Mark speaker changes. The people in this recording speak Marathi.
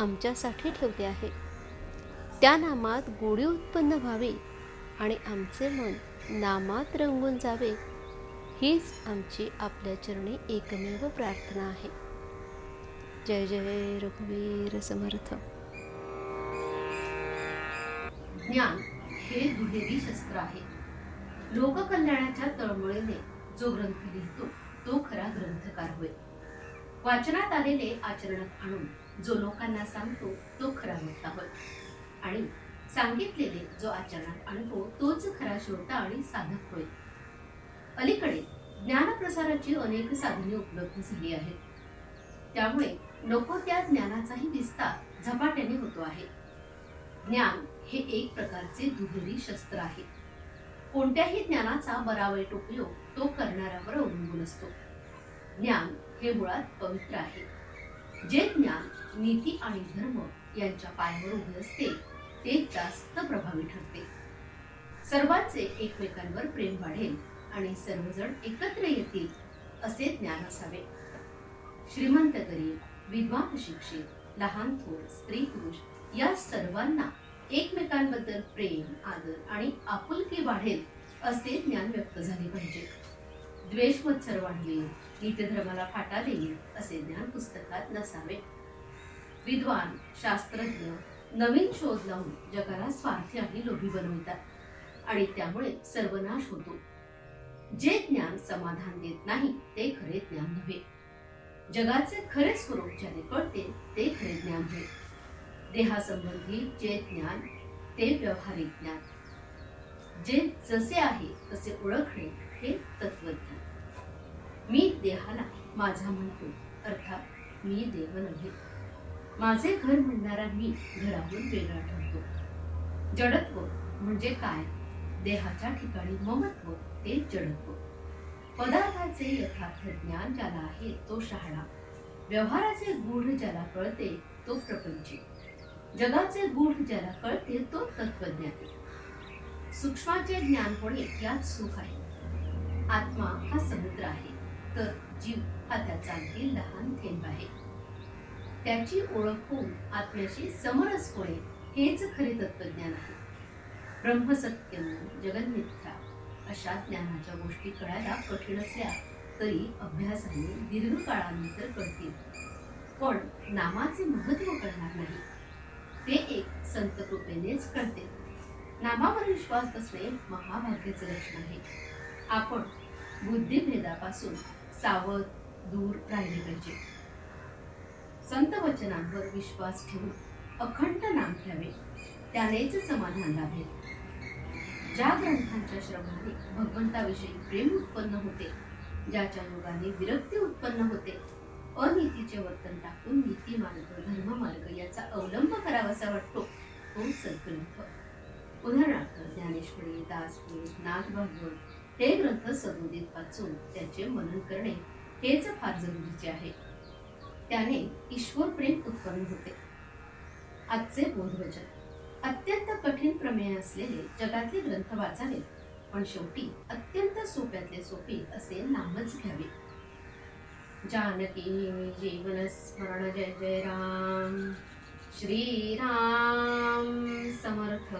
Speaker 1: आमच्यासाठी ठेवले आहे. त्या नामात गोडी उत्पन्न व्हावी आणि आमचे मन नामात रंगून जावे हीच आमची आपल्या चरणी एकमेव प्रार्थना आहे. जय जय रघुवीर समर्थ.
Speaker 2: ज्ञान हे दुहेरी शस्त्र आहे. लोककल्याणाच्या तळमळीने जो ग्रंथ लिहितो तो खरा ग्रंथकार होय. वाचनात आलेले आचरणात आणून जो लोकांना सांगतो तो खरा वक्ता होय. आणि सांगितलेले जो आचरणात आणतो तोच खरा श्रोता आणि साधक होय. अलीकडे ज्ञानप्रसाराची अनेक साधने उपलब्ध झाली आहेत. त्यामुळे नको त्या ज्ञानाचाही विस्तार झपाट्याने होतो आहे. ज्ञान हे एक प्रकारचे दुहेरी शस्त्र आहे. कोणत्याही ज्ञानाचा बरा वाईट उपयोग तो करणाऱ्यावर अवलंबून असतो. ज्ञान हे मुळात पवित्र आहे. जे ज्ञान नीती आणि धर्म यांच्या पायावर उभे असते ते जास्त प्रभावी ठरते. सर्वांचे एकमेकांवर प्रेम वाढेल आणि सर्वजण एकत्र येतील असे ज्ञान असावे. श्रीमंत गरीब विद्वान शिक्षित लहान थोर स्त्री पुरुष या सर्वांना एकमेकांबद्दल प्रेम आदर आणि आपुलकी वाढेल असे ज्ञान व्यक्त झाले पाहिजे. द्वेष मत्सर वाढले नीतिधर्माला फाटा देईल असे ज्ञान पुस्तकात नसावे. विद्वान शास्त्रज्ञ नवीन शोध लावून जगाला स्वार्थी आणि लोभी बनवितात आणि त्यामुळे सर्वनाश होतो. जे ज्ञान समाधान देत नाही ते खरे ज्ञान नव्हे. जगाचे खरे स्वरूप ज्याने कळते ते खरे ज्ञान होय. देहासंबंधी जे ज्ञान ते व्यवहारिक ज्ञान. जे जसे आहे तसे ओळखणे हे तत्वज्ञान. मी देहाला माझा म्हणतो अर्थात मी देव नव्हे. माझे घर म्हणणारा मी घराहून वेगळा ठरतो. जडत्व म्हणजे काय? देहाच्या ठिकाणी ममत्व ते जडत्व. पदार्थाचे यथार्थ ज्ञान ज्याला आहे तो शहाणा. व्यवहाराचे गूढ ज्याला कळते तो प्रपंची. जगाचे गूढ ज्याला कळते तो तत्वज्ञान. सूक्ष्माचे ज्ञान होणे यात सुख आहे. आत्मा हा समुद्र आहे तर जीव हा त्याचा अगदी लहान थेंब आहे. त्याची ओळख होऊन आत्म्याशी समरस होणे हेच खरे तत्वज्ञान आहे. ब्रह्मसत्यम जगन्मिथ्या अशा ज्ञानाच्या गोष्टी कळायला कठीण असल्या तरी अभ्यासाने दीर्घ काळानंतर कळतील. पण नामाचे महत्त्व कळणार नाही. ते एक संत कृपेनेच कळते. नामावर विश्वास बसणे महाभाग्याचे लक्षण आहे. आपण बुद्धिभेदापासून सावध दूर राहिले पाहिजे. संत वचनांवर विश्वास ठेवून अखंड नाम घ्यावे त्यानेच समाधान लाभेल. ज्या ग्रंथांच्या श्रवणाने भगवंताविषयी प्रेम उत्पन्न होते ज्याच्या योगाने विरक्ती उत्पन्न होते अनितीचे वर्तन टाकून नीती मार्ग धर्म मार्ग याचा अवलंब करावासा वाटतो तो सद्ग्रंथ. उदाहरणार्थ ज्ञानेश्वरी दासपुर नाथभागवत हे ग्रंथ सदोदित वाचून त्याचे मनन करणे हेच फार जरुरीचे आहे. त्याने ईश्वर प्रेम उत्पन्न होते. आजचे बोधवचन. अत्यंत कठीण प्रमेय असलेले जगातले ग्रंथ वाचावे पण शेवटी अत्यंत सोप्यातले सोपे असे नामच घ्यावे. जानकी जीवन स्मरण जय जय राम. श्रीराम समर्थ।